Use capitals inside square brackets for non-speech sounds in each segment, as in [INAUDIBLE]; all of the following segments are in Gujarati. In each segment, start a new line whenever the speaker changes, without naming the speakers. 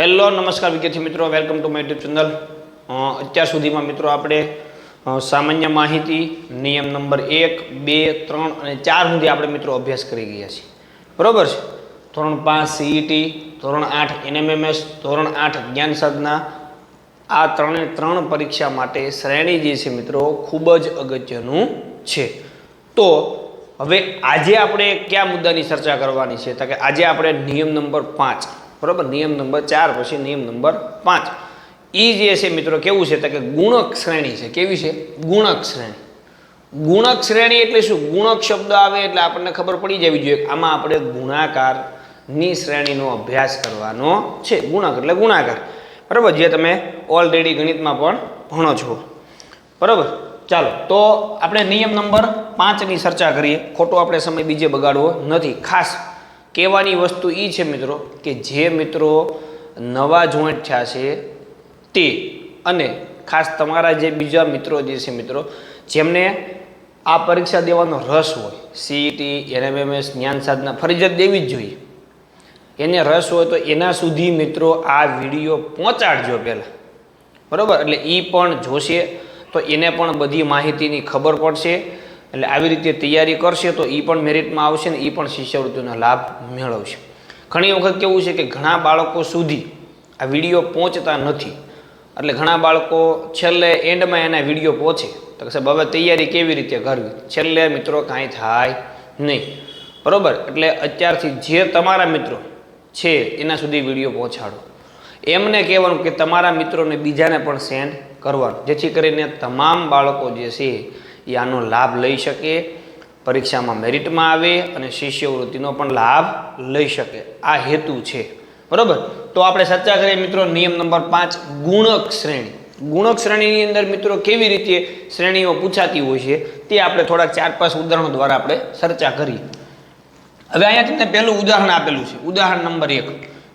હેલો, નમસ્કાર વિદ્યાર્થી મિત્રો. Welcome to my YouTube channel અત્યાર સુધીમાં મિત્રો આપણે સામાન્ય માહિતી, નિયમ નંબર એક, બે, ત્રણ અને ચાર સુધી આપણે મિત્રો અભ્યાસ કરી ગયા છીએ. બરાબર છે? ધોરણ પાંચ સીઈટી ધોરણ આઠ એનએમએમએસ ધોરણ આઠ જ્ઞાન સાધના, આ ત્રણે ત્રણ પરીક્ષા માટે શ્રેણી જે છે મિત્રો, ખૂબ જ અગત્યનું છે. તો, હવે આજે આપણે કયા મુદ્દાની ચર્ચા કરવાની છે? તો કે આજે આપણે નિયમ નંબર પાંચ બરાબર? નિયમ નંબર ચાર, પછી નિયમ નંબર પાંચ. એ જે છે મિત્રો, કેવું છે? તો કે ગુણક શ્રેણી છે. કેવી છે? ગુણક શ્રેણી. ગુણક શ્રેણી એટલે શું? ગુણક શબ્દ આવે એટલે આપણને ખબર પડી જવી જોઈએ આમાં આપણે ગુણાકારની શ્રેણીનો અભ્યાસ કરવાનો છે. ગુણક એટલે ગુણાકાર. બરાબર? જે તમે ઓલરેડી ગણિતમાં પણ ભણો છો. બરાબર? ચાલો, તો આપણે નિયમ નંબર પાંચની ચર્ચા કરીએ. ખોટો આપણે સમય બીજે બગાડવો નથી. ખાસ કહેવાની વસ્તુ એ છે મિત્રો કે જે મિત્રો નવા જોઈન્ટ થયા છે તે અને ખાસ તમારા જે બીજા મિત્રો જે છે મિત્રો, જેમને આ પરીક્ષા દેવાનો રસ હોય સીઈટી એનએમએમએસ જ્ઞાન સાધના, ફરજિયાત દેવી જ જોઈએ. એને રસ હોય તો એના સુધી મિત્રો આ વીડિયો પહોંચાડજો પહેલાં. બરાબર? એટલે એ પણ જોશે તો એને પણ બધી માહિતીની ખબર પડશે. એટલે આવી રીતે તૈયારી કરશે તો એ પણ મેરિટમાં આવશે ને એ પણ શિષ્યવૃત્તિનો લાભ મેળવશે. ઘણી વખત કેવું છે કે ઘણા બાળકો સુધી આ વીડિયો પહોંચતા નથી. એટલે ઘણા બાળકો છેલ્લે એન્ડમાં એના વીડિયો પહોંચે. તો કે સાહેબ, હવે તૈયારી કેવી રીતે કરવી? છેલ્લે મિત્રો કાંઈ થાય નહીં. બરાબર? એટલે અત્યારથી જે તમારા મિત્રો છે, એના સુધી વીડિયો પહોંચાડો. એમને કહેવાનું કે તમારા મિત્રોને બીજાને પણ સેન્ડ કરવાનું જેથી કરીને તમામ બાળકો જે છે એ આનો લાભ લઈ શકે, પરીક્ષામાં મેરિટમાં આવે અને શિષ્યવૃત્તિનો પણ લાભ લઈ શકે. આ હેતુ છે. બરાબર? તો આપણે ચર્ચા કરીએ મિત્રો નિયમ નંબર પાંચ, ગુણક શ્રેણી. ગુણક શ્રેણીની અંદર મિત્રો કેવી રીતે શ્રેણીઓ પૂછાતી હોય છે તે આપણે થોડાક ચાર પાંચ ઉદાહરણો દ્વારા આપણે ચર્ચા કરીએ હવે અહીંયા તમને પહેલું ઉદાહરણ આપેલું છે. ઉદાહરણ નંબર એક.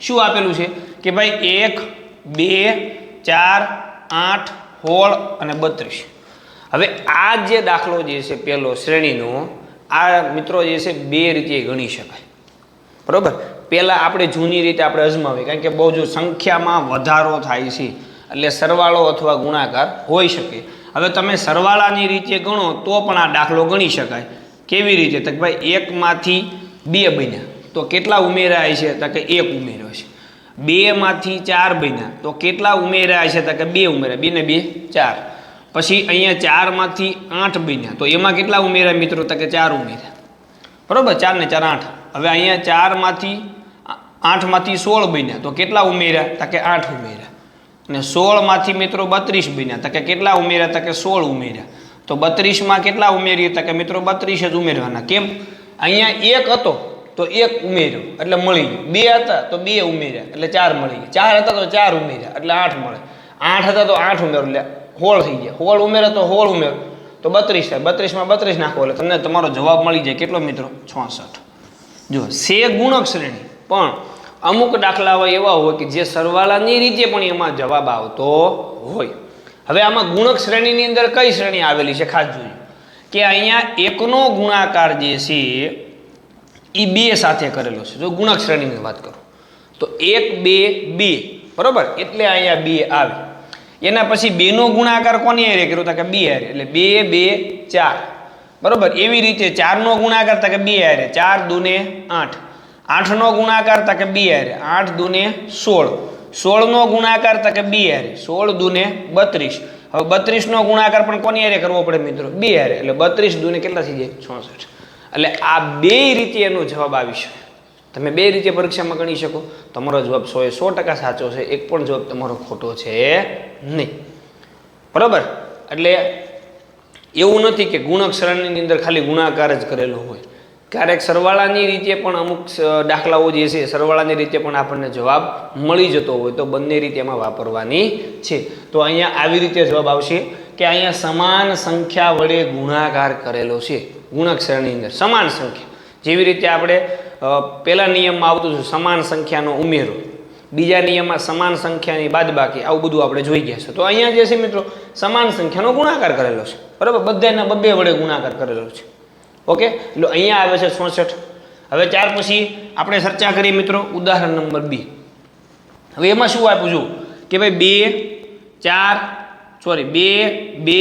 શું આપેલું છે? કે ભાઈ એક, બે, ચાર, આઠ, હોળ અને બત્રીસ. હવે આ જે દાખલો જે છે પહેલો શ્રેણીનો, આ મિત્રો જે છે બે રીતે ગણી શકાય. બરાબર? પહેલાં આપણે જૂની રીતે આપણે અજમાવીએ કારણ કે બહુ જો સંખ્યામાં વધારો થાય છે. એટલે સરવાળો અથવા ગુણાકાર હોઈ શકે. હવે તમે સરવાળાની રીતે ગણો, તો પણ આ દાખલો ગણી શકાય. કેવી રીતે? તો કે ભાઈ એકમાંથી બે બન્યા. તો કેટલા ઉમેરાય છે? તો કે એક ઉમેર્યો છે. બેમાંથી ચાર બન્યા. તો કેટલા ઉમેરાય છે? તો કે બે ઉમેર્યા. બે ને બે, ચાર. પછી અહીંયા ચારમાંથી આઠ બન્યા. તો એમાં કેટલા ઉમેર્યા મિત્રો? તો કે ચાર ઉમેર્યા. બરાબર? ચાર ને ચાર આઠ. હવે અહીંયા ચારમાંથી આઠમાંથી સોળ બન્યા. તો કેટલા ઉમેર્યા? તો કે આઠ ઉમેર્યા. અને સોળમાંથી મિત્રો બત્રીસ બન્યા. તો કે કેટલા ઉમેર્યા? તો કે સોળ ઉમેર્યા. તો બત્રીસમાં કેટલા ઉમેરીએ? તો કે મિત્રો બત્રીસ જ ઉમેરવાના. કેમ? અહીંયા એક હતો, તો એક ઉમેર્યો. એટલે મળી ગયું. બે હતા, તો બે ઉમેર્યા. એટલે ચાર મળી ગયા. ચાર હતા, તો ચાર ઉમેર્યા. એટલે આઠ મળે. આઠ હતા, તો આઠ ઉમેરો. એટલે હોળ થઈ ગયા હોળ ઉમેરે તો હોળ ઉમેરો. તો બત્રીસ થાય. બત્રીસમાં બત્રીસ નાખો એટલે તમને તમારો જવાબ મળી જાય. કેટલો મિત્રો? છોસઠ. જો સે ગુણક શ્રેણી. પણ અમુક દાખલાઓ એવા હોય કે જે સરવાળાની રીતે પણ એમાં જવાબ આવતો હોય. હવે આમાં ગુણક શ્રેણીની અંદર કઈ શ્રેણી આવેલી છે? ખાસ જોઈએ. કે અહીંયા એકનો ગુણાકાર જે છે એ બે સાથે કરેલો છે. જો ગુણક શ્રેણીની વાત કરું, તો એક, બે બે. બરાબર? એટલે અહીંયા બે આવે. એના પછી બેનો ગુણાકાર કોની હારે કર્યો? તો કે બે હારે. એટલે બે બે, ચાર. બરોબર? એવી રીતે ચારનો ગુણાકાર, તા કે બે હારે. ચાર દુને આઠ. આઠનો ગુણાકાર, તા કે બે હારે. આઠ દુને સોળ. સોળનો ગુણાકાર, તા કે બે હારે. સોળ દુને બત્રીસ. હવે બત્રીસનો ગુણાકાર પણ કોની હારે કરવો પડે મિત્રો? બે હારે. એટલે બત્રીસ દુને કેટલા થઈ જાય? છોસઠ. એટલે આ બે રીતે એનો જવાબ આવી શકે. તમે બે રીતે પરીક્ષામાં ગણી શકો. તમારો જવાબ સો એ સો ટકા સાચો છે, એક પણ જવાબ તમારો ખોટો છે નહીં. બરાબર? એટલે એવું નથી કે ગુણક શ્રેણીની અંદર ખાલી ગુણાકાર જ કરેલો હોય. ક્યારેક સરવાળાની રીતે પણ અમુક દાખલાઓ જે છે, સરવાળાની રીતે પણ આપણને જવાબ મળી જતો હોય તો બંને રીતે એમાં વાપરવાની છે. તો અહીંયા આવી રીતે જવાબ આવશે કે અહીંયા સમાન સંખ્યા વડે ગુણાકાર કરેલો છે. ગુણક શ્રેણીની અંદર સમાન સંખ્યા. જેવી રીતે આપણે પહેલા નિયમમાં આવતું છે સમાન સંખ્યાનો ઉમેરો. બીજા નિયમમાં સમાન સંખ્યાની બાદબાકી, આવું બધું આપણે જોઈ ગયા છે. તો અહીંયા જે છે મિત્રો, સમાન સંખ્યાનો ગુણાકાર કરેલો છે. બરાબર? બધાના બબ્બે વડે ગુણાકાર કરેલો છે. ઓકે? એટલે અહીંયા આવે છે ચોસઠ હવે ત્યાર પછી આપણે ચર્ચા કરીએ મિત્રો, ઉદાહરણ નંબર બી. હવે એમાં શું આપ્યું છું કે ભાઈ બે, ચાર, સોરી, બે બે,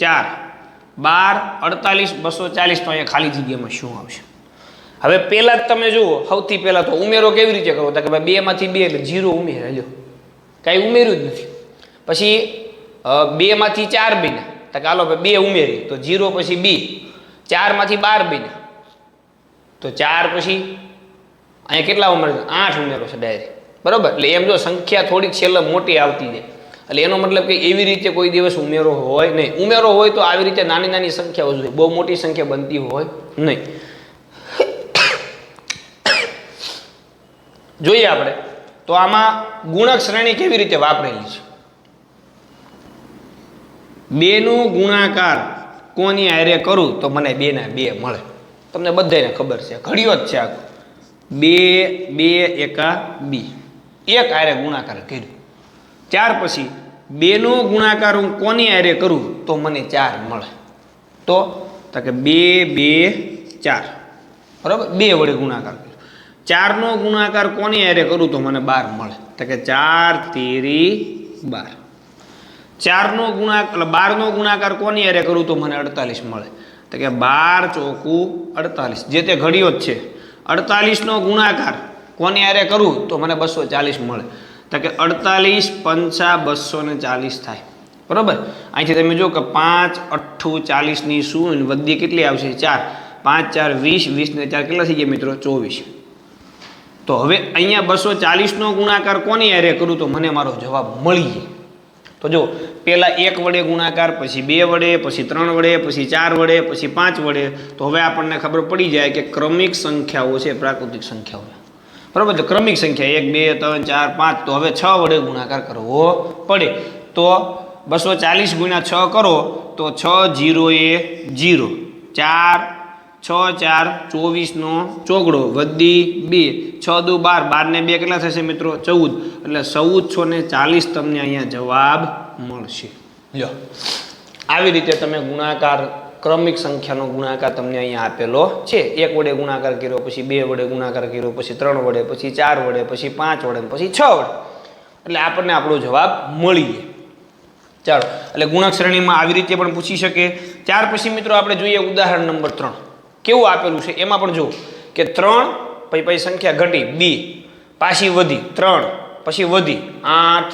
ચાર. બાર, અડતાલીસ, બસો ચાલીસ તો અહીંયા ખાલી જગ્યામાં શું આવશે? હવે પહેલાં જ તમે જુઓ, સૌથી પહેલાં તો ઉમેરો કેવી રીતે કરો તો કે ભાઈ બેમાંથી બે એટલે જીરો ઉમેરે, લ્યો. કાંઈ ઉમેર્યું જ નથી. પછી બેમાંથી ચાર બીના તો કે હાલો ભાઈ બે ઉમેરી તો જીરો પછી બી. ચારમાંથી બાર બીના તો ચાર પછી અહીંયા કેટલા ઉમેરો આઠ ઉમેરો છે ડાયરેક્ટ બરાબર? એટલે એમ જો સંખ્યા થોડીક છેલ્લે મોટી આવતી જાય. એટલે એનો મતલબ કે એવી રીતે કોઈ દિવસ ઉમેરો હોય નહીં. ઉમેરો હોય તો આવી રીતે નાની નાની સંખ્યાઓ જોઈએ. બહુ મોટી સંખ્યા બનતી હોય નહીં. જોઈએ આપણે. તો આમાં ગુણક શ્રેણી કેવી રીતે વાપરેલી છે? બેનો ગુણાકાર કોની આરે કરું તો મને બેના બે મળે. તમને બધાને ખબર છે. ઘડિયો જ છે આખું. બે બે, એકા, બી. એક આરે ગુણાકાર કર્યું. ત્યાર પછી બેનો ગુણાકાર હું કોની આરે કરું તો મને ચાર મળે. તો કે બે બે, ચાર. બરાબર? બે વડે ગુણાકાર કર્યો. ચારનો ગુણાકાર કોની હારે કરું તો મને બાર મળે. તો કે ચાર તેરી બાર. ચારનો ગુણાકાર બારનો ગુણાકાર કોની હારે કરું તો મને અડતાલીસ મળે. તો કે બાર ચોખ્ખું અડતાલીસ. જે તે ઘડીઓ જ છે. અડતાલીસનો ગુણાકાર કોની હારે કરું તો મને બસો ચાલીસ મળે. તો કે અડતાલીસ પંચા બસો ને ચાલીસ થાય. બરાબર? અહીંથી તમે જો કે પાંચ અઠ્ઠું ચાલીસની શું વધી કેટલી આવશે? ચાર. પાંચ ચાર વીસ વીસ ને ચાર કેટલા થઈ ગયા મિત્રો? ચોવીસ. તો હવે અહીંયા બસો ચાલીસનો ગુણાકાર કોની હારે કરું તો મને મારો જવાબ મળી જાય તો જો, પહેલાં એક વડે ગુણાકાર, પછી બે વડે, પછી ત્રણ વડે, પછી ચાર વડે, પછી પાંચ વડે. તો હવે આપણને ખબર પડી જાય કે ક્રમિક સંખ્યાઓ છે, પ્રાકૃતિક સંખ્યાઓ. બરાબર? તો ક્રમિક સંખ્યા એક, બે, ત્રણ, ચાર, પાંચ. તો હવે છ વડે ગુણાકાર કરવો પડે. તો બસો ચાલીસ ગુણ્યા છ કરો, તો છ જીરો એ જીરો. ચાર છ ચાર ચોવીસનો ચોગડો વધી બે. છ દુ બાર. બારને બે કેટલા થશે મિત્રો? ચૌદ. એટલે ચૌદસો ને ચાલીસ તમને અહીંયા જવાબ મળશે. લ્યો. આવી રીતે તમે ગુણાકાર ક્રમિક સંખ્યાનો ગુણાકાર તમને અહીંયા આપેલો છે. એક વડે ગુણાકાર કર્યો પછી બે વડે ગુણાકાર કર્યો પછી ત્રણ વડે પછી ચાર વડે પછી પાંચ વડે પછી છ વડે. એટલે આપણને આપણો જવાબ મળી ચાલો. એટલે ગુણક શ્રેણીમાં આવી રીતે પણ પૂછી શકે. ત્યાર પછી મિત્રો આપણે જોઈએ ઉદાહરણ નંબર ત્રણ. કેવું આપેલું છે? એમાં પણ જુઓ કે ત્રણ, પછી પછી સંખ્યા ઘટી, બી. પાછી વધી, ત્રણ, પછી વધી, આઠ,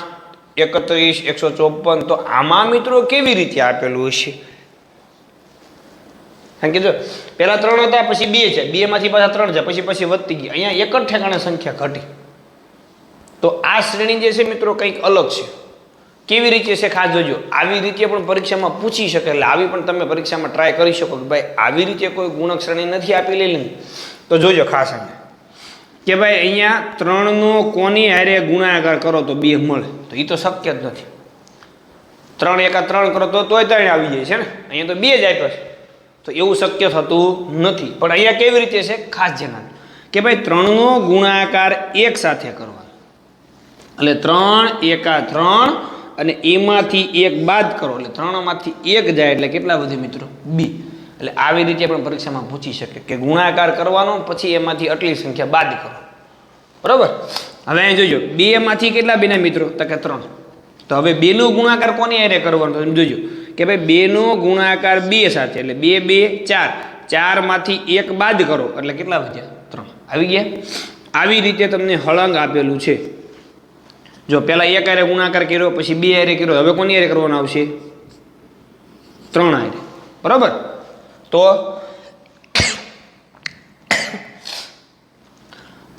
એકત્રીસ, એકસો ચોપન. તો આમાં મિત્રો કેવી રીતે આપેલું હશે? કારણ કે જો, પહેલાં ત્રણ હતા, પછી બે છે. બેમાંથી પાછા ત્રણ છે. પછી પછી વધતી ગઈ. અહીંયા એક જ ઠેકાણે સંખ્યા ઘટી. તો આ શ્રેણી જે છે મિત્રો કંઈક અલગ છે. કેવી રીતે છે ખાસ જોજો? આવી રીતે પણ પરીક્ષામાં પૂછી શકે એટલે આવી પણ તમે પરીક્ષામાં ટ્રાય કરી શકો કે ભાઈ આવી રીતે કોઈ ગુણક શ્રેણી નથી આપેલી લેલી. તો જોજો ખાસ કે ભાઈ અહીંયા ત્રણનો કોની હારે ગુણાકાર કરો તો બે મળે. તો એ તો શક્ય જ નથી. ત્રણ એકા ત્રણ કરો તો તોય ત્રણ આવી જાય છે ને? અહીંયા તો બે જ આપ્યો છે. તો એવું શક્ય થતું નથી. પણ અહીંયા કેવી રીતે છે? ખાસ ધ્યાન કે ભાઈ ત્રણનો ગુણાકાર એક સાથે કરવાનો. એટલે ત્રણ એકા ત્રણ અને એમાંથી એક બાદ કરો. એટલે ત્રણમાંથી એક જાય એટલે કેટલા વધે મિત્રો? બી. એટલે આવી રીતે પણ પરીક્ષામાં પૂછી શકે કે ગુણાકાર કરવાનો પછી એમાંથી આટલી સંખ્યા બાદ કરો. બરાબર? હવે અહીં જોજો. બે માંથી કેટલા બેના મિત્રો? તો કે ત્રણ. તો હવે બેનો ગુણાકાર કોની હારે કરવાનો? એમ જોજો કે ભાઈ બેનો ગુણાકાર બે સાથે, એટલે બે બે, ચાર. ચારમાંથી એક બાદ કરો. એટલે કેટલા વધ્યા? ત્રણ. આવી ગયા? આવી રીતે તમને હળંગ આપેલું છે. જો પહેલાં એક હારે ગુણાકાર કર્યો, પછી બે હારે કર્યો, હવે કોની હારે કરવાનો આવશે? ત્રણ હારે. બરાબર? તો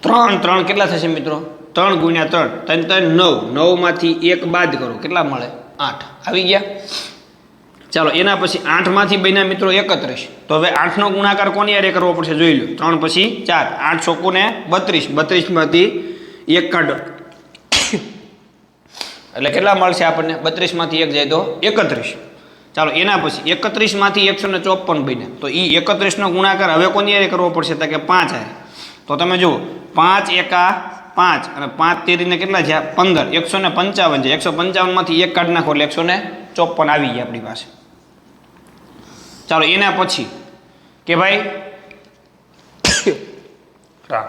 ત્રણ ત્રણ કેટલા થશે મિત્રો? ત્રણ ગુણ્યા ત્રણ. ત્રણ ત્રણ, નવ. નવમાંથી એક બાદ કરો. કેટલા મળે? આઠ. આવી ગયા? ચાલો, એના પછી આઠમાંથી બન્યા મિત્રો એકત્રીસ તો હવે આઠનો ગુણાકાર કોની યારે કરવો પડશે? જોઈ લો. ત્રણ પછી ચાર. આઠ ચોકુને બત્રીસ. બત્રીસમાંથી એક કાઢો. એટલે કેટલા મળશે આપણને? બત્રીસમાંથી એક જાય તો? એકત્રીસ. ચાલો, એના પછી એકત્રીસમાંથી એકસો ને ચોપન બને. તો એ એકત્રીસનો ગુણાકાર હવે કોની હારે કરવો પડશે? તો કે પાંચ હારે. તો તમે જુઓ, પાંચ એકા પાંચ અને પાંચ તેરીને કેટલા છે પંદર. એકસો ને પંચાવન છે એકસો પંચાવનમાંથી એક કાઢ નાખો એટલે એકસો ને ચોપન આવી ગયા આપણી પાસે. ચાલો, એના પછી કે ભાઈ [COUGHS] રામ.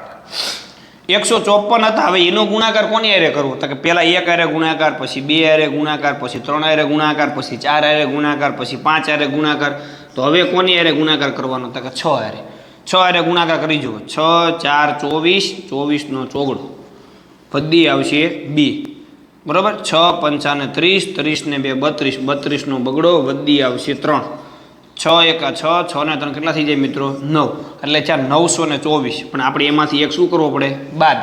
એકસો ચોપન હતા. હવે એનો ગુણાકાર કોની હારે કરવો? તો કે પહેલાં એક હારે ગુણાકાર, પછી બે હારે ગુણાકાર, પછી ત્રણ હારે ગુણાકાર, પછી ચાર હારે ગુણાકાર, પછી પાંચ હારે ગુણાકાર. તો હવે કોની હારે ગુણાકાર કરવાનો? તો કે છ હારે. છ હારે ગુણાકાર કરી જુઓ. છ, ચાર, ચોવીસ ચોવીસનો ચોગડો. બધી આવશે બી. બરાબર? છ, પંચાને ત્રીસ, ત્રીસને બે, બત્રીસ. બત્રીસનો બગડો વદ્દી આવશે ત્રણ. છ એક છ છ ને ત્રણ કેટલા થઈ જાય મિત્રો? નવ. એટલે ચાર, નવસો ને ચોવીસ. પણ આપણે એમાંથી એક શું કરવો પડે? બાદ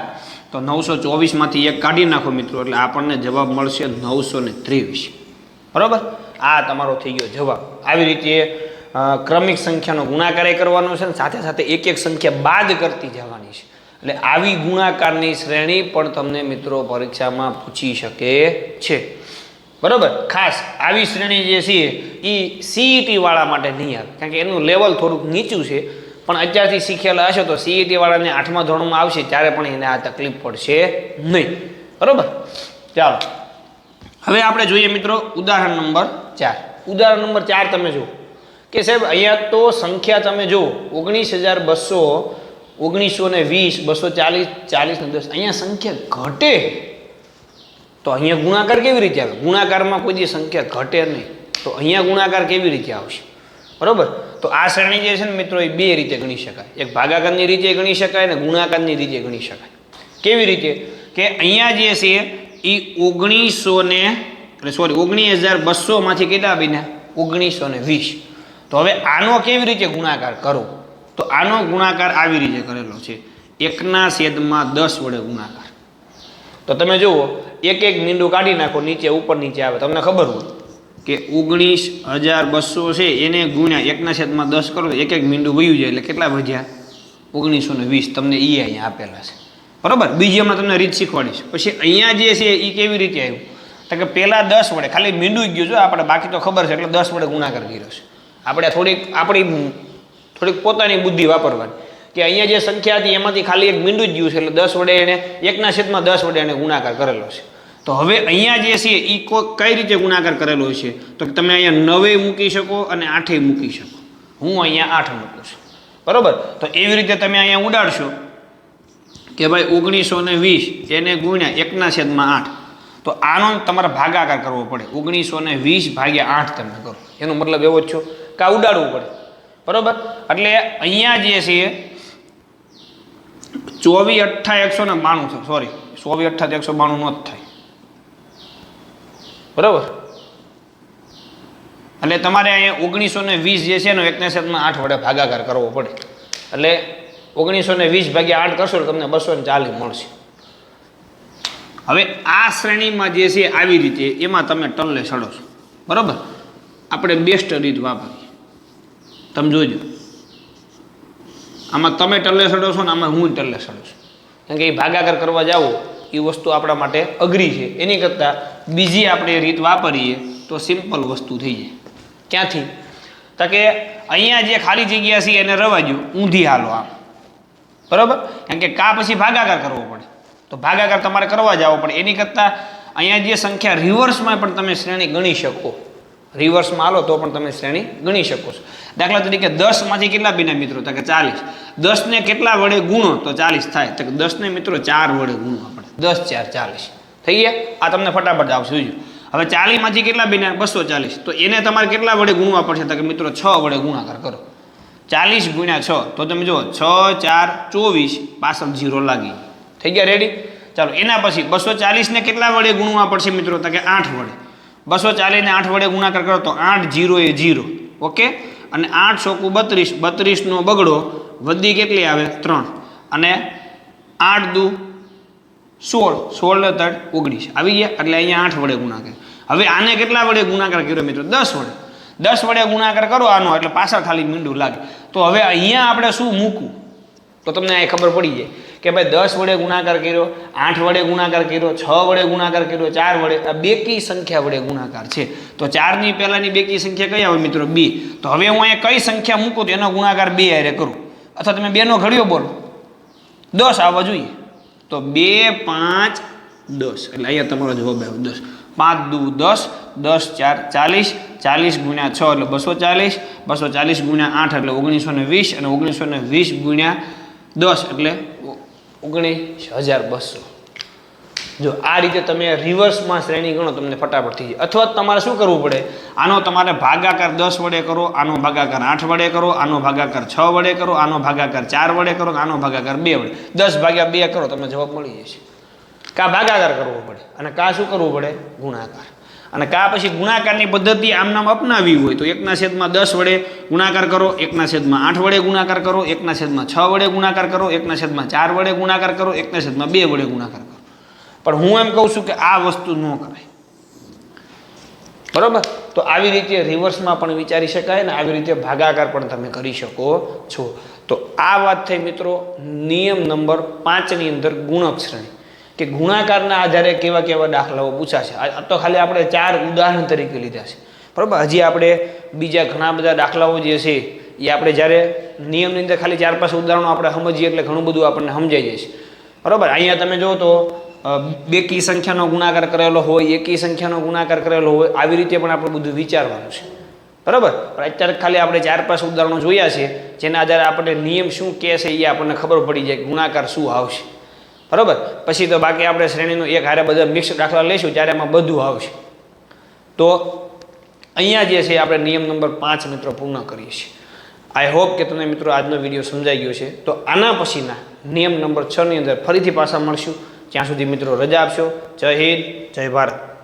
તો નવસો ચોવીસમાંથી એક કાઢી નાખો મિત્રો, એટલે આપણને જવાબ મળશે નવસો ને ત્રેવીસ. બરાબર? આ તમારો થઈ ગયો જવાબ. આવી રીતે ક્રમિક સંખ્યાનો ગુણાકાર કરવાનો છે ને સાથે સાથે એક એક સંખ્યા બાદ કરતી જવાની છે. એટલે આવી ગુણાકારની શ્રેણી પણ તમને મિત્રો પરીક્ષામાં પૂછી શકે છે. બરાબર? ખાસ આવી શ્રેણી જે છે એ સીઈટીવાળા માટે નહીં આવે. કારણ કે એનું લેવલ થોડુંક નીચું છે. પણ અત્યારથી શીખેલા હશો તો સીઈટીવાળાને આઠમા ધોરણમાં આવશે, ત્યારે પણ એને આ તકલીફ પડશે નહીં. બરાબર? ચાલો. હવે આપણે જોઈએ મિત્રો ઉદાહરણ નંબર ચાર. ઉદાહરણ નંબર ચાર તમે જુઓ. કે સાહેબ, અહીંયા તો સંખ્યા તમે જુઓ. ઓગણીસ હજાર બસો ઓગણીસો ને વીસ, બસો ચાલીસ ચાલીસ દસ. અહીંયા સંખ્યા ઘટે. તો અહીંયા ગુણાકાર કેવી રીતે આવે? ગુણાકારમાં કોઈ જે સંખ્યા ઘટે નહીં. તો અહીંયા ગુણાકાર કેવી રીતે આવશે? બરાબર? તો આ શ્રેણી જે છે ને મિત્રો, એ બે રીતે ગણી શકાય. એક ભાગાકારની રીતે ગણી શકાય અને ગુણાકારની રીતે ગણી શકાય. કેવી રીતે? કે અહીંયા જે છે, એ ઓગણીસો ને, એટલે સોરી ઓગણીસ હજાર બસોમાંથી કેટલા બન્યા? ઓગણીસો ને વીસ. તો હવે આનો કેવી રીતે ગુણાકાર કરો? તો આનો ગુણાકાર આવી રીતે કરેલો છે. એકના છેદમાં દસ વડે ગુણાકાર. તો તમે જુઓ એક એક મીંડું કાઢી નાખો, નીચે, ઉપર નીચે આવે. તમને ખબર હોય કે ઓગણીસ હજાર બસો છે, એને ગુણ્યા એકના છેદમાં દસ કરો, એક એક મીંડું વયું જાય એટલે કેટલા વધ્યા? ઓગણીસો ને વીસ, તમને એ અહીંયા આપેલા છે. બરાબર? બીજી હમણાં તમને રીત શીખવાડીશ પછી અહીંયા જે છે એ કેવી રીતે આવ્યું? તો કે પહેલાં દસ વડે, ખાલી મીંડું ગયું છે, આપણે બાકી તો ખબર છે, એટલે દસ વડે ગુણાકાર કર્યો છે. આપણે થોડીક, આપણી થોડીક પોતાની બુદ્ધિ વાપરવાની. કે અહીંયા જે સંખ્યા હતી એમાંથી ખાલી એક મીંડું જ ગયું છે, એટલે દસ વડે એને એકના છેદમાં દસ વડે એને ગુણાકાર કરેલો છે. તો હવે અહીંયા જે છે એ કઈ રીતે ગુણાકાર કરેલો છે? તો તમે અહીંયા નવે મૂકી શકો અને આઠે મૂકી શકો. હું અહીંયા આઠ મૂકું છું. બરોબર? તો એવી રીતે તમે અહીંયા ઉડાડશો કે ભાઈ ઓગણીસો ને વીસ એને ગુણ્યા એકના છેદમાં આઠ. તો આનો તમારે ભાગાકાર કરવો પડે. ઓગણીસો ને વીસ ભાગ્યા આઠ તમે કરો. એનો મતલબ એવો જ છો કે ઉડાડવું પડે. બરોબર? એટલે અહીંયા જે છે ચોવીસ અઠ્ઠા એકસો ને બાણું છે સોરી ચોવીસ અઠ્ઠા એકસો બાણું નો જ થાય. બરાબર? એટલે તમારે અહીંયા ઓગણીસો ને વીસ જે છે ને એકના છેદમાં આઠ વડે ભાગાકાર કરવો પડે. એટલે ઓગણીસો ને વીસ ભાગ્યા આઠ કરશો તો તમને બસો ને ચાલીસ મળશે. હવે આ શ્રેણીમાં જે છે આવી રીતે, એમાં તમે ટલ્લે ચડો છો. બરાબર? આપણે બેસ્ટ રીત વાપરીએ. તમે જોજો. આમાં તમે ટલ્લે છો ને આમાં હું ટલ્લે ચડો છું. કારણ કે એ ભાગાકાર કરવા જાઓ એ વસ્તુ આપણા માટે અઘરી છે. એની કરતાં બીજી આપણે રીત વાપરીએ તો સિમ્પલ વસ્તુ થઈ જાય. ક્યાંથી? તો કે અહીંયા જે ખાલી જગ્યા છે એને રવા દો ઊંધી હાલો આમ. બરાબર? કારણ કે કા પછી ભાગાકાર કરવો પડે. તો ભાગાકાર તમારે કરવા જવો પડે. એની કરતાં અહીંયા જે સંખ્યા રિવર્સમાં પણ તમે શ્રેણી ગણી શકો. રિવર્સમાં હાલો તો પણ તમે શ્રેણી ગણી શકો છો. દાખલા તરીકે દસમાંથી કેટલા બીના મિત્રો? તો કે ચાલીસ. દસને કેટલા વડે ગુણો? તો ચાલીસ થાય. તો કે દસને મિત્રો ચાર વડે ગુણવા પડે દસ, ચાર, ચાલીસ. થઈ ગયા? આ તમને ફટાફટ આવશે. જોજો. હવે ચાલીસમાંથી કેટલા બીના? બસો ચાલીસ. તો એને તમારે કેટલા વડે ગુણવા પડશે? તો કે મિત્રો, છ વડે ગુણાકાર કરો. ચાલીસ ગુણ્યા છ. તો તમે જુઓ, છ, ચાર, ચોવીસ, પાછળ જીરો લાગી થઈ ગયા? રેડી ચાલો, એના પછી બસો ચાલીસને કેટલા વડે ગુણવા પડશે મિત્રો? તો કે આઠ વડે. બસો ચાલીને આઠ વડે ગુણાકાર કરો તો આઠ જીરો એ જીરો. ઓકે? અને આઠ ચોકું બત્રીસ. બત્રીસનો બગડો વધી કેટલી આવે? ત્રણ. અને આઠ દુ સોળ. સોળ ત્રણ ઓગણીસ. આવી ગયા? એટલે અહીંયા આઠ વડે ગુણાકાર. હવે આને કેટલા વડે ગુણાકાર કર્યો મિત્રો? દસ વડે. દસ વડે ગુણાકાર કરો આનો, એટલે પાછળ ખાલી મીંડું લાગે. તો હવે અહીંયા આપણે શું મૂકવું? તો તમને એ ખબર પડી જાય. કે ભાઈ દસ વડે ગુણાકાર કર્યો, આઠ વડે ગુણાકાર કર્યો, છ વડે ગુણાકાર કર્યો, ચાર વડે, આ બેકી સંખ્યા વડે ગુણાકાર છે. તો ચારની પહેલાંની બેકી સંખ્યા કઈ આવે મિત્રો? બે. તો હવે હું અહીંયા કઈ સંખ્યા મૂકું તો એનો ગુણાકાર બે હારે કરું. અથવા તમે બેનો ઘડ્યો બોલો. દસ આવવા જોઈએ. તો બે, પાંચ, દસ. એટલે અહીંયા તમારો જવાબ આવ્યો દસ. પાંચ, દુ, દસ. દસ, ચાર, ચાલીસ. ચાલીસ ગુણ્યા છ એટલે બસો ચાલીસ. બસો ચાલીસ ગુણ્યા આઠ એટલે ઓગણીસો વીસ. અને ઓગણીસો ને વીસ ગુણ્યા દસ એટલે ઓગણીસ હજાર બસો. જો આ રીતે તમે રિવર્સમાં શ્રેણી ગણો, તમને ફટાફટ થઈ જાય. અથવા તમારે શું કરવું પડે? આનો તમારે ભાગાકાર દસ વડે કરો, આનો ભાગાકાર આઠ વડે કરો, આનો ભાગાકાર છ વડે કરો, આનો ભાગાકાર ચાર વડે કરો, આનો ભાગાકાર બે વડે. દસ ભાગ્યા બે કરો, તમને જવાબ મળી જશે. કા ભાગાકાર કરવો પડે? અને કા શું કરવું પડે? ગુણાકાર. અને કા પછી ગુણાકારની પદ્ધતિ આમ નામ અપનાવી હોય તો એકના છેદમાં દસ વડે ગુણાકાર કરો, એકના છેદમાં આઠ વડે ગુણાકાર કરો, એકના છેદમાં છ વડે ગુણાકાર કરો, એકના છેદમાં ચાર વડે ગુણાકાર કરો, એકના છેદમાં બે વડે ગુણાકાર કરો. પણ હું એમ કહું છું કે આ વસ્તુ ન કરાય. બરોબર? તો આવી રીતે રિવર્સમાં પણ વિચારી શકાય ને આવી રીતે ભાગાકાર પણ તમે કરી શકો છો. તો આ વાત થઈ મિત્રો નિયમ નંબર પાંચની અંદર ગુણક શ્રેણી. કે ગુણાકારના આધારે કેવા કેવા દાખલાઓ પૂછાશે આ તો ખાલી આપણે ચાર ઉદાહરણ તરીકે લીધા છે. બરાબર? હજી આપણે બીજા ઘણા બધા દાખલાઓ જે છે, એ આપણે જ્યારે નિયમની અંદર ખાલી ચાર પાંચ ઉદાહરણો આપણે સમજીએ એટલે ઘણું બધું આપણને સમજાઈ છે. બરોબર? અહીંયા તમે જો તો બે કી સંખ્યાનો ગુણાકાર કરેલો હોય, એકી સંખ્યાનો ગુણાકાર કરેલો હોય, આવી રીતે પણ આપણે બધું વિચારવાનું છે. બરાબર? અત્યારે ખાલી આપણે ચાર પાંચ ઉદાહરણો જોયા છે, જેના આધારે આપણને નિયમ શું કહે છે એ આપણને ખબર પડી જાય ગુણાકાર શું આવશે. બરાબર? પછી તો બાકી આપણે શ્રેણીનું એક હારે બધા મિક્સ દાખલા લઈશું, ત્યારે એમાં બધું આવશે. તો અહીંયા જે છે, આપણે નિયમ નંબર પાંચ મિત્રો પૂર્ણ કરીએ છીએ. આઈ હોપ કે તમને મિત્રો આજનો વીડિયો સમજાઈ ગયો છે. તો આના પછીના નિયમ નંબર છની અંદર ફરીથી પાછા મળશું. ત્યાં સુધી મિત્રો રજા આપશો. જય હિન્દ, જય ભારત.